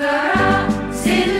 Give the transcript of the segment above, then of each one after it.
Kara,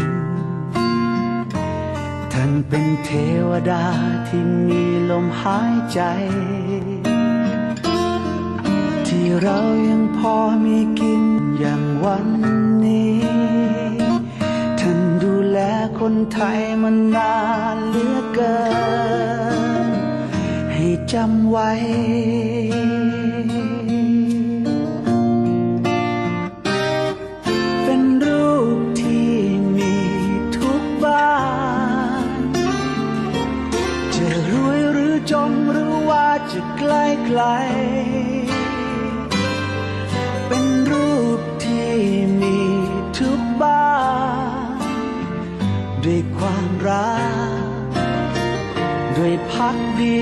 ท่านเป็นเทวดาที่มีลมหายใจ ที่เรายังพอมีกินอย่างวันนี้ ท่านดูแลคนไทยมานานเหลือเกิน ให้จำไว้ กดี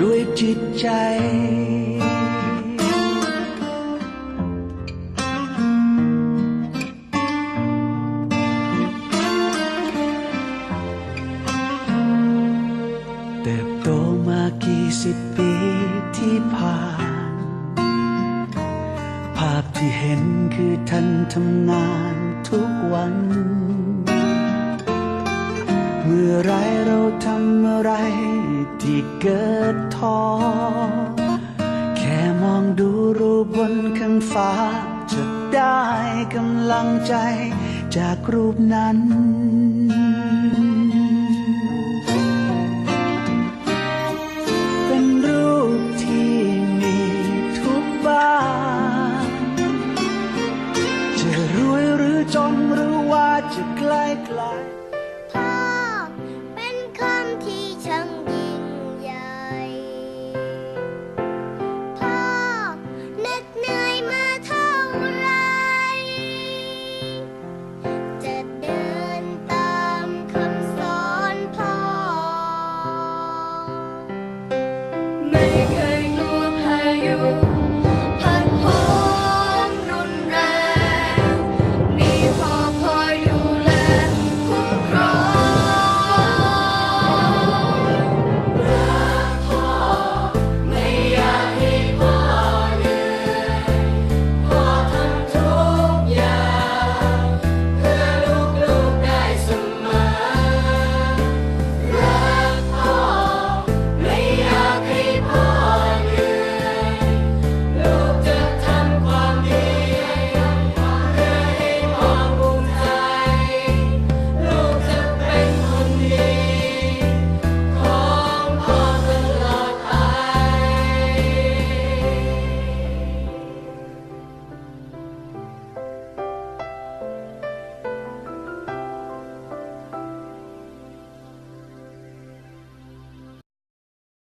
ด้วยจิตใจเติบโตมากี่สิบปีที่ผ่าน ภาพที่เห็นคือท่านทำงานทุกวัน เมื่อไรเราทำอะไรที่เกิดท้อ แค่มองดูรูปบนข้างฟ้า จะได้กำลังใจจากรูปนั้นเป็น